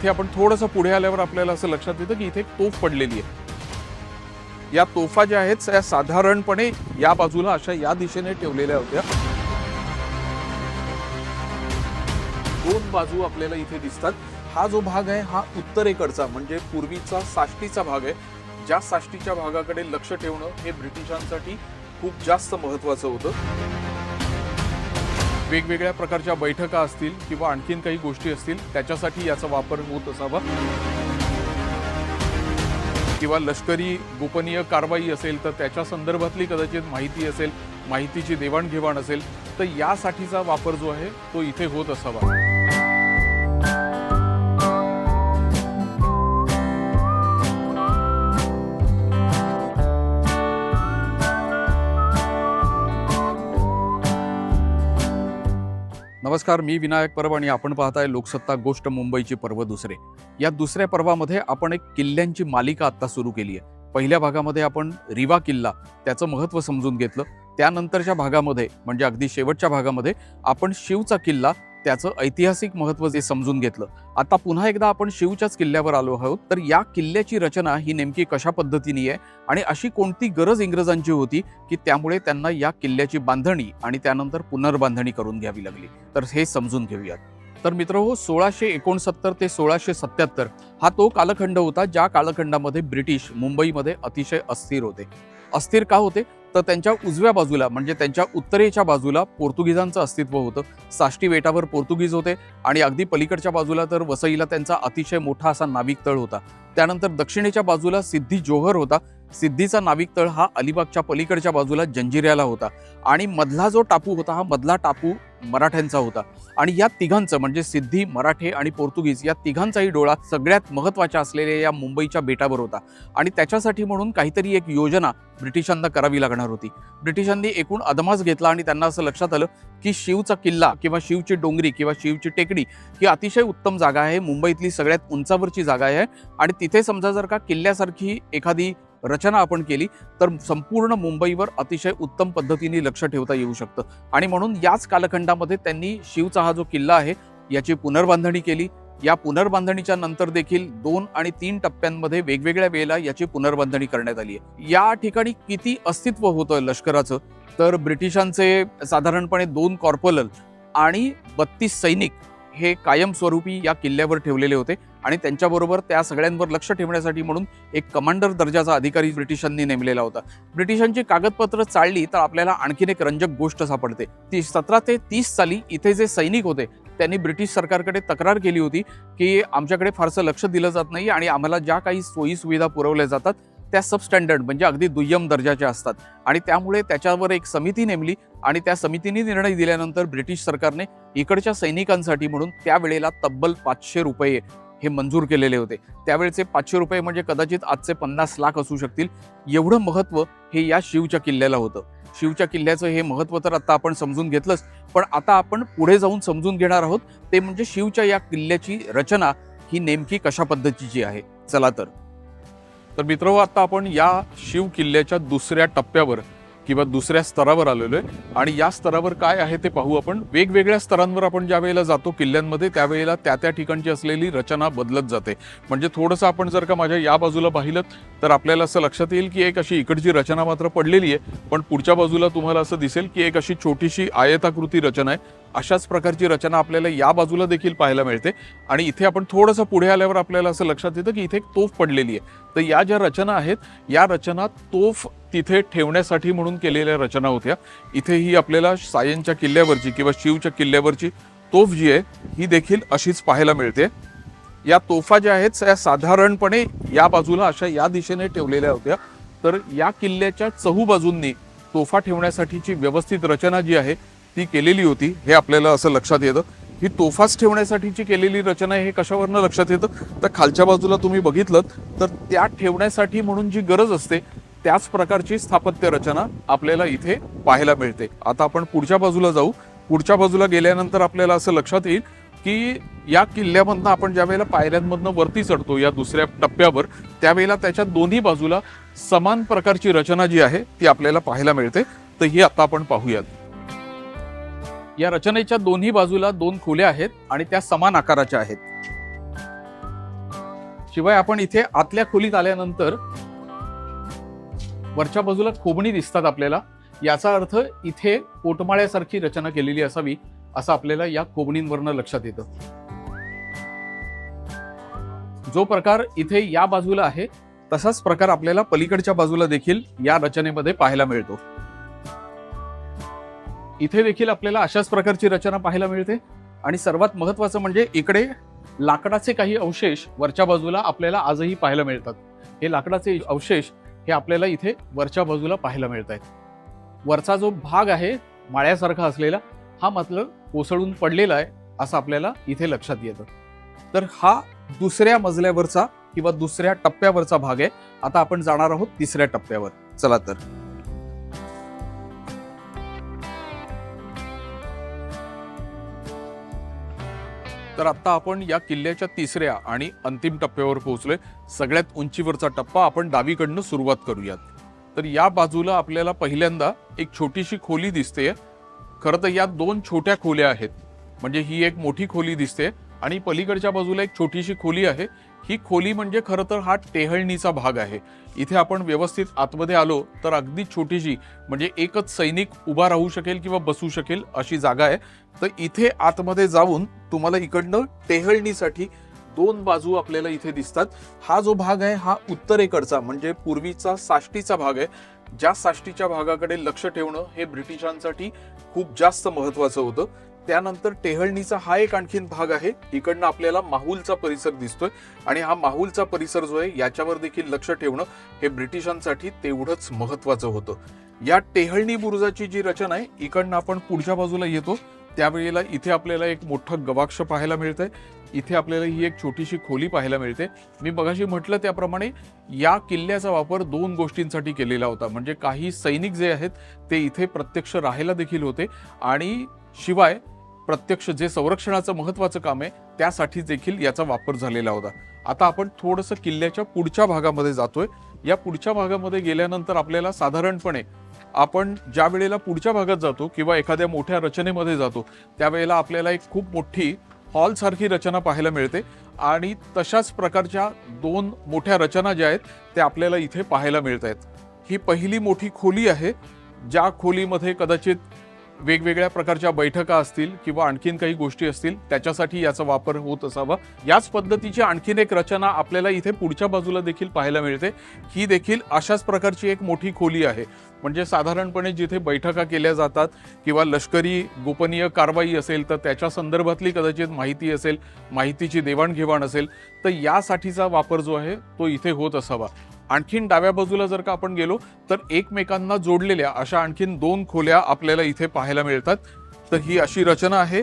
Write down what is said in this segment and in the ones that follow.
इथे आपण थोडंसं पुढे आल्यावर आपल्याला असं लक्षात येतं की इथे एक तोफ पडलेली आहे. या तोफा ज्या आहेत त्या साधारणपणे या बाजूला अशा या दिशेने ठेवलेल्या होत्या. दोन बाजू आपल्याला इथे दिसतात. हा जो भाग आहे हा उत्तरेकडचा म्हणजे पूर्वीचा साष्टीचा भाग आहे. ज्या साष्टीच्या भागाकडे लक्ष ठेवणं हे ब्रिटिशांसाठी खूप जास्त महत्वाचं होतं. वेगवेगळ्या प्रकारच्या बैठका असतील किंवा आणखीन काही गोष्टी असतील त्याच्यासाठी याचा वापर होत असावा. किंवा लष्करी गोपनीय कारवाई असेल तर त्याच्या संदर्भातली कदाचित माहिती असेल माहितीची देवाणघेवाण असेल तर यासाठीचा वापर जो आहे तो इथे होत असावा. नमस्कार मी विनायक परब आणि आपण पाहताय लोकसत्ता गोष्ट मुंबईची पर्व दुसरे. या दुसऱ्या पर्वामध्ये आपण एक किल्ल्यांची मालिका आता सुरू केली आहे. पहिल्या भागामध्ये आपण रिवा किल्ला त्याचं महत्त्व समजून घेतलं. त्यानंतरच्या भागामध्ये म्हणजे अगदी शेवटच्या भागामध्ये आपण शिवचा किल्ला त्याचं ऐतिहासिक महत्त्व जे समजून घेतलं. आता पुन्हा एकदा आपण शिवच्याच किल्ल्यावर आलो आहोत. तर या किल्ल्याची रचना ही नेमकी कशा पद्धतीने आहे? आणि अशी कोणती गरज इंग्रजांची होती की त्यामुळे त्यांना या किल्ल्याची बांधणी आणि त्यानंतर पुनर्बांधणी करून घ्यावी लागली? तर हे समजून घेऊयात. तर मित्र हो सोळाशे एकोणसत्तर ते सोळाशे सत्याहत्तर हा तो कालखंड होता ज्या कालखंडामध्ये ब्रिटिश मुंबईमध्ये अतिशय अस्थिर होते. अस्थिर का होते? तर त्यांच्या उजव्या बाजूला म्हणजे त्यांच्या उत्तरेच्या बाजूला पोर्तुगीजांचं अस्तित्व होतं. साष्टी बेटावर पोर्तुगीज होते आणि अगदी पलीकडच्या बाजूला तर वसईला त्यांचा अतिशय मोठा असा नाविक तळ होता. त्यानंतर दक्षिणेच्या बाजूला सिद्धी जोहर होता. सिद्धीचा नाविक तळ हा अलिबागच्या पलीकडच्या बाजूला जंजिऱ्याला होता. आणि मधला जो टापू होता हा मधला टापू मराठ्यांचा होता. आणि या तिघांचं म्हणजे सिद्धी मराठे आणि पोर्तुगीज या तिघांचाही डोळा सगळ्यात महत्त्वाच्या असलेल्या या मुंबईच्या बेटावर होता. आणि त्याच्यासाठी म्हणून काहीतरी एक योजना ब्रिटिशांना करावी लागणार होती. ब्रिटिशांनी एकूण अदमास घेतला आणि त्यांना असं लक्षात आलं की शिवचा किल्ला किंवा शिवची डोंगरी किंवा शिवची टेकडी ही अतिशय उत्तम जागा आहे. मुंबईतली सगळ्यात उंचावरची जागा आहे. आणि तिथे समजा जर का किल्ल्यासारखी एखादी रचना आपण केली तर संपूर्ण मुंबईवर अतिशय उत्तम पद्धतीने लक्ष ठेवता येऊ शकतं. आणि म्हणून याच कालखंडामध्ये त्यांनी शिवचा हा जो किल्ला आहे याची पुनर्बांधणी केली. या पुनर्बांधणीच्या नंतर देखील दोन आणि तीन टप्प्यांमध्ये वेगवेगळ्या वेळेला याची पुनर्बांधणी करण्यात आली आहे. या ठिकाणी किती अस्तित्व होतं लष्कराचं? तर ब्रिटिशांचे साधारणपणे दोन कॉर्पोरल आणि बत्तीस सैनिक हे कायमस्वरूपी या किल्ल्यावर ठेवलेले होते. आणि त्यांच्याबरोबर त्या सगळ्यांवर लक्ष ठेवण्यासाठी म्हणून एक कमांडर दर्जाचा अधिकारी ब्रिटिशांनी नेमलेला होता. ब्रिटिशांची कागदपत्र चाळली तर आपल्याला आणखीन एक रंजक गोष्ट सापडते. ती सतरा ते तीस साली इथे जे सैनिक होते त्यांनी ब्रिटिश सरकारकडे तक्रार केली होती की आमच्याकडे फारसं लक्ष दिलं जात नाही आणि आम्हाला ज्या काही सोयी सुविधा पुरवल्या जातात त्या सबस्टँडर्ड म्हणजे अगदी दुय्यम दर्जाच्या असतात. आणि त्यामुळे त्याच्यावर एक समिती नेमली आणि त्या समितीने निर्णय दिल्यानंतर ब्रिटिश सरकारने इकडच्या सैनिकांसाठी म्हणून त्यावेळेला तब्बल पाचशे रुपये हे मंजूर केलेले होते. त्यावेळेचे पाचशे रुपये म्हणजे कदाचित आजचे पन्नास लाख असू शकतील. एवढं महत्त्व हे या शिवच्या किल्ल्याला होतं. शिवच्या किल्ल्याचं हे महत्त्व तर आता आपण समजून घेतलंच. पण आता आपण पुढे जाऊन समजून घेणार आहोत. ते म्हणजे शिवच्या या किल्ल्याची रचना ही नेमकी कशा पद्धतीची आहे? चला तर. तर मित्र आता आपण या शिव किल्ल्याच्या दुसऱ्या टप्प्यावर किंवा दुसऱ्या स्तरावर आलेलो आहे. आणि या स्तरावर काय आहे ते पाहू आपण. वेगवेगळ्या स्तरांवर आपण ज्या वेळेला जातो किल्ल्यांमध्ये त्यावेळेला त्या त्या ठिकाणची असलेली रचना बदलत जाते. म्हणजे थोडंसं आपण जर का माझ्या या बाजूला पाहिलं तर आपल्याला असं लक्षात येईल की एक अशी इकडची रचना मात्र पडलेली आहे. पण पुढच्या बाजूला तुम्हाला असं दिसेल की एक अशी छोटीशी आयताकृती रचना आहे. अशाच प्रकारची रचना आपल्याला या बाजूला देखील पाहायला मिळते. आणि इथे आपण थोडंसं पुढे आल्यावर आपल्याला असं लक्षात येतं की इथे एक तोफ पडलेली आहे. तर या ज्या रचना आहेत या रचना तोफ तिथे ठेवण्यासाठी म्हणून केलेल्या रचना होत्या. इथे ही आपल्याला सायनच्या किल्ल्यावरची किंवा शिवच्या किल्ल्यावरची तोफ जी आहे ही देखील अशीच पाहायला मिळते. या तोफा ज्या आहेत त्या साधारणपणे या बाजूला अशा या दिशेने ठेवलेल्या होत्या. तर या किल्ल्याच्या चहू बाजूंनी तोफा ठेवण्यासाठीची व्यवस्थित रचना जी आहे ती केलेली होती हे आपल्याला असं लक्षात येतं. ही तोफाच ठेवण्यासाठीची केलेली रचना आहे हे कशावरनं लक्षात येतं? तर खालच्या बाजूला तुम्ही बघितलं तर त्या ठेवण्यासाठी म्हणून जी गरज असते त्याच प्रकारची स्थापत्य रचना आपल्याला इथे पाहायला मिळते. आता आपण पुढच्या बाजूला जाऊ. पुढच्या बाजूला गेल्यानंतर आपल्याला असं लक्षात येईल की या किल्ल्यामधनं आपण ज्या वेळेला पायऱ्यांमधनं वरती चढतो या दुसऱ्या टप्प्यावर त्यावेळेला त्याच्या दोन्ही बाजूला समान प्रकारची रचना जी आहे ती आपल्याला पाहायला मिळते. तर ही आता आपण पाहूयात. या रचनेच्या दोन्ही बाजूला दोन खोल्या आहेत आणि त्या समान आकाराच्या आहेत. शिवाय आपण इथे आतल्या खोलीत आल्यानंतर वरच्या बाजूला खोबणी दिसतात आपल्याला. याचा अर्थ इथे पोटमाळ्यासारखी रचना केलेली असावी असं आपल्याला या खोबणींवरनं लक्षात येतं. जो प्रकार इथे या बाजूला आहे तसाच प्रकार आपल्याला पलीकडच्या बाजूला देखील या रचनेमध्ये पाहायला मिळतो. इथे देखील आपल्याला अशाच प्रकारची रचना पाहायला मिळते. आणि सर्वात महत्वाचं म्हणजे इकडे लाकडाचे काही अवशेष वरच्या बाजूला आपल्याला आजही पाहायला मिळतात. हे लाकडाचे अवशेष हे आपल्याला इथे वरच्या बाजूला पाहायला मिळत आहेत वरचा जो भाग आहे माळ्यासारखा असलेला हा मात्र कोसळून पडलेला आहे असं आपल्याला इथे लक्षात येतं. तर हा दुसऱ्या मजल्यावरचा किंवा दुसऱ्या टप्प्यावरचा भाग आहे. आता आपण जाणार आहोत तिसऱ्या टप्प्यावर. चला तर. तर आता आपण या किल्ल्याच्या तिसऱ्या आणि अंतिम टप्प्यावर पोहोचलोय. सगळ्यात उंचीवरचा टप्पा आपण डावीकडनं सुरुवात करूयात. तर या बाजूला आपल्याला पहिल्यांदा एक छोटीशी खोली दिसते खरं तर या दोन छोट्या खोल्या आहेत. म्हणजे ही एक मोठी खोली दिसते आणि पलीकडच्या बाजूला एक छोटीशी खोली आहे. ही खोली म्हणजे खरं तर हा टेहळणीचा भाग आहे. इथे आपण व्यवस्थित आतमध्ये आलो तर अगदी छोटीशी म्हणजे एकच सैनिक उभा राहू शकेल किंवा बसू शकेल अशी जागा आहे. तर इथे आतमध्ये जाऊन तुम्हाला इकडनं टेहळणीसाठी दोन बाजू आपल्याला इथे दिसतात. हा जो भाग आहे हा उत्तरेकडचा म्हणजे पूर्वीचा साष्टीचा भाग आहे. ज्या साष्टीच्या भागाकडे लक्ष ठेवणं हे ब्रिटिशांसाठी खूप जास्त महत्वाचं होतं. त्यानंतर टेहळणीचा हा एक आणखीन भाग आहे. इकडनं आपल्याला माहुलचा परिसर दिसतोय आणि हा माहुलचा परिसर जो आहे याच्यावर देखील लक्ष ठेवणं हे ब्रिटिशांसाठी तेवढंच महत्वाचं होतं. या टेहळणी बुरुजाची जी रचना आहे इकडनं आपण पुढच्या बाजूला येतो. त्यावेळेला इथे आपल्याला एक मोठं गवाक्ष पाहायला मिळतंय. इथे आपल्याला ही एक छोटीशी खोली पाहायला मिळते. मी बघाशी म्हटलं त्याप्रमाणे या किल्ल्याचा वापर दोन गोष्टींसाठी केलेला होता. म्हणजे काही सैनिक जे आहेत ते इथे प्रत्यक्ष राहायला देखील होते. आणि शिवाय प्रत्यक्ष जे संरक्षणाचं महत्त्वाचं काम आहे त्यासाठी देखील याचा वापर झालेला होता. आता आपण थोडंसं किल्ल्याच्या पुढच्या भागामध्ये जातोय. या पुढच्या भागामध्ये गेल्यानंतर आपल्याला साधारणपणे आपण ज्या वेळेला पुढच्या भागात जातो किंवा एखाद्या मोठ्या रचनेमध्ये जातो त्यावेळेला आपल्याला एक खूप मोठी हॉलसारखी रचना पाहायला मिळते. आणि तशाच प्रकारच्या दोन मोठ्या रचना ज्या आहेत त्या आपल्याला इथे पाहायला मिळत आहेत ही पहिली मोठी खोली आहे ज्या खोलीमध्ये कदाचित वेगवेगळ्या प्रकारच्या बैठका असतील किंवा आणखीन काही गोष्टी असतील त्याच्यासाठी याचा वापर होत असावा. याच पद्धतीची आणखीन एक रचना आपल्याला इथे पुढच्या बाजूला देखील पाहायला मिळते. ही देखील अशाच प्रकारची एक मोठी खोली आहे. म्हणजे साधारणपणे जिथे बैठका केल्या जातात किंवा लष्करी गोपनीय कारवाई असेल तर त्याच्या संदर्भातली कदाचित माहिती असेल माहितीची देवाणघेवाण असेल तर यासाठीचा वापर जो आहे तो इथे होत असावा. आणखीन डाव्या बाजूला जर का आपण गेलो तर एकमेकांना जोडलेल्या अशा आणखीन दोन खोल्या आपल्याला इथे पाहायला मिळतात. तर ही अशी रचना आहे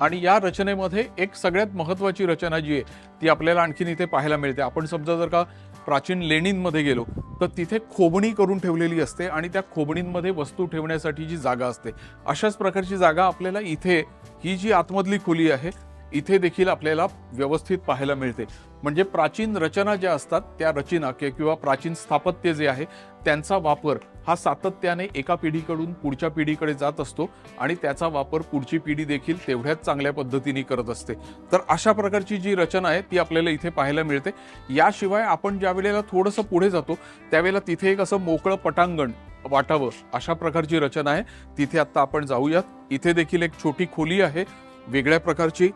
आणि या रचनेमध्ये एक सगळ्यात महत्त्वाची रचना जी आहे ती आपल्याला आणखीन इथे पाहायला मिळते. आपण समजा जर का प्राचीन लेणींमध्ये गेलो तर तिथे खोबणी करून ठेवलेली असते आणि त्या खोबणींमध्ये वस्तू ठेवण्यासाठी जी जागा असते अशाच प्रकारची जागा आपल्याला इथे ही जी आतमधली खोली आहे इथे देखील आपल्याला व्यवस्थित पाहायला मिळते. म्हणजे प्राचीन रचना ज्या असतात त्या रचना किंवा प्राचीन स्थापत्य जे आहे त्यांचा वापर हा सातत्याने एका पिढीकडून पुढच्या पिढीकडे जात असतो आणि त्याचा वापर पुढची पिढी देखील तेवढ्याच चांगल्या पद्धतीने करत असते. तर अशा प्रकारची जी रचना आहे ती आपल्याला इथे पाहायला मिळते. याशिवाय आपण ज्या वेळेला थोडंसं पुढे जातो त्यावेळेला तिथे एक असं मोकळं पटांगण वाटावं अशा प्रकारची रचना आहे. तिथे आत्ता आपण जाऊयात. इथे देखील एक छोटी खोली आहे वेगळ्या प्रकारची.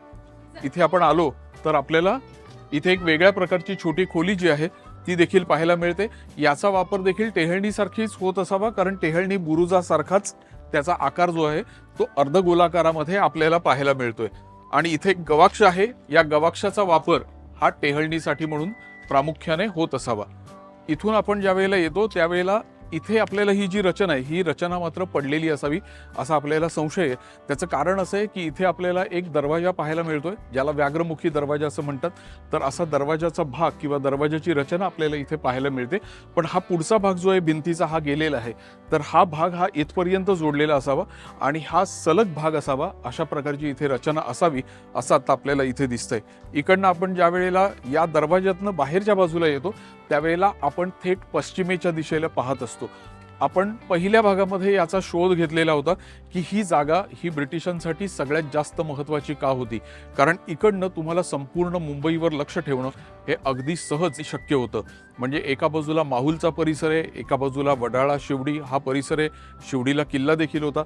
इथे आपण आलो तर आपल्याला इथे एक वेगळ्या प्रकारची छोटी खोली जी आहे ती देखील पाहायला मिळते. याचा वापर देखील टेहळणीसारखीच होत असावा कारण टेहळणी बुरुजासारखाच त्याचा आकार जो आहे तो अर्धगोलाकारामध्ये आपल्याला पाहायला मिळतोय. आणि इथे एक गवाक्ष आहे या गवाक्षाचा वापर हा टेहळणीसाठी म्हणून प्रामुख्याने होत असावा. इथून आपण ज्या वेळेला येतो त्यावेळेला इथे आपल्याला ही जी रचना आहे ही रचना मात्र पडलेली असावी असा आपल्याला संशय आहे. त्याचं कारण असं आहे की इथे आपल्याला एक दरवाजा पाहायला मिळतोय ज्याला व्याघ्रमुखी दरवाजा असं म्हणतात. तर असा दरवाजाचा भाग किंवा दरवाजाची रचना आपल्याला इथे पाहायला मिळते. पण हा पुढचा भाग जो आहे भिंतीचा हा गेलेला आहे. तर हा भाग हा इथपर्यंत जोडलेला असावा आणि हा सलग भाग असावा अशा प्रकारची इथे रचना असावी असं आता आपल्याला इथे दिसतंय. इकडनं आपण ज्या वेळेला या दरवाज्यातनं बाहेरच्या बाजूला येतो त्यावेळेला आपण थेट पश्चिमेच्या दिशेला पाहत असतो. आपण पहिल्या भागामध्ये याचा शोध घेतलेला होता की ही जागा ही ब्रिटिशांसाठी सगळ्यात जास्त महत्त्वाची का होती? कारण इकडनं तुम्हाला संपूर्ण मुंबईवर लक्ष ठेवणं हे अगदी सहज शक्य होतं. म्हणजे एका बाजूला माहुलचा परिसर आहे एका बाजूला वडाळा शिवडी हा परिसर आहे. शिवडीला किल्ला देखील होता.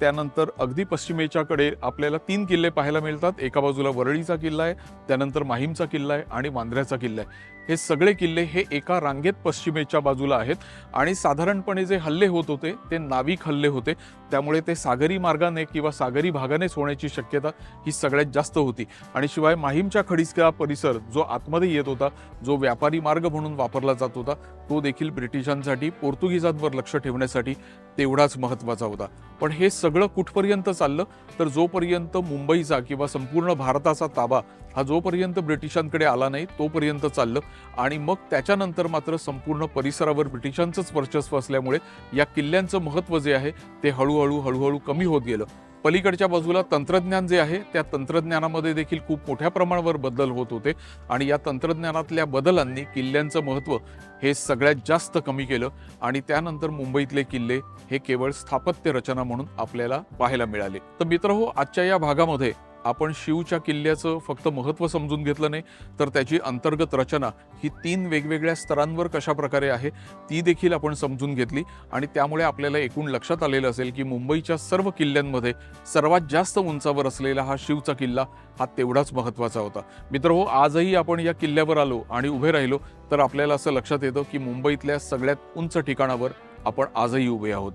त्यानंतर अगदी पश्चिमेच्याकडे आपल्याला तीन किल्ले पाहायला मिळतात. एका बाजूला वरळीचा किल्ला आहे त्यानंतर माहीमचा किल्ला आहे आणि मांद्र्याचा किल्ला आहे. हे सगळे किल्ले हे एका रांगेत पश्चिमेच्या बाजूला आहेत आणि साधारणपणे जे हल्ले होत होते ते नाविक हल्ले होते. त्यामुळे ते सागरी मार्गाने किंवा सागरी भागानेच होण्याची शक्यता ही सगळ्यात जास्त होती. आणि शिवाय माहीमच्या खडीसका परिसर जो आतमध्ये येत होता जो व्यापारी मार्ग म्हणून वापरला जात होता तो देखील ब्रिटिशांसाठी पोर्तुगीजांवर लक्ष ठेवण्यासाठी तेवढाच महत्त्वाचा होता. पण हे सगळं कुठपर्यंत चाललं? तर जोपर्यंत मुंबईचा किंवा संपूर्ण भारताचा ताबा हा जोपर्यंत ब्रिटिशांकडे आला नाही तोपर्यंत चाललं. आणि मग त्याच्यानंतर मात्र संपूर्ण परिसरावर ब्रिटिशांचंच वर्चस्व असल्यामुळे या किल्ल्यांचं महत्त्व जे आहे ते हळूहळू हळूहळू कमी होत गेलं. पलीकडच्या बाजूला तंत्रज्ञान जे आहे त्या तंत्रज्ञानामध्ये देखील खूप मोठ्या प्रमाणावर बदल होत होते आणि या तंत्रज्ञानातल्या बदलांनी किल्ल्यांचं महत्त्व हे सगळ्यात जास्त कमी केलं आणि त्यानंतर मुंबईतले किल्ले हे केवळ स्थापत्य रचना म्हणून आपल्याला पाहायला मिळाले. तर मित्र हो आजच्या या भागामध्ये आपण शिवच्या किल्ल्याचं फक्त महत्त्व समजून घेतलं नाही तर त्याची अंतर्गत रचना ही तीन वेगवेगळ्या स्तरांवर कशा प्रकारे आहे ती देखील आपण समजून घेतली. आणि त्यामुळे आपल्याला एकूण लक्षात आलेलं असेल की मुंबईच्या सर्व किल्ल्यांमध्ये सर्वात जास्त उंचावर असलेला हा शिवचा किल्ला हा तेवढाच महत्त्वाचा होता. मित्र हो आजही आपण या किल्ल्यावर आलो आणि उभे राहिलो तर आपल्याला असं लक्षात येतं की मुंबईतल्या सगळ्यात उंच ठिकाणावर आपण आजही उभे आहोत.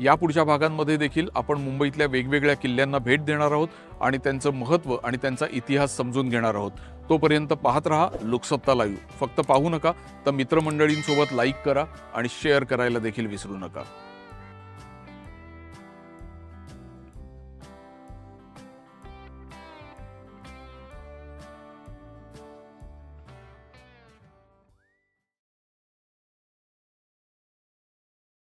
या पुढच्या भागांमध्ये देखील आपण मुंबईतल्या वेगवेगळ्या किल्ल्यांना भेट देणार आहोत आणि त्यांचं महत्त्व आणि त्यांचा इतिहास समजून घेणार आहोत. तोपर्यंत पाहत रहा लोकसत्ता लाईव्ह फक्त पाहू नका तर मित्रमंडळींसोबत लाईक करा आणि शेअर करायला देखील विसरू नका.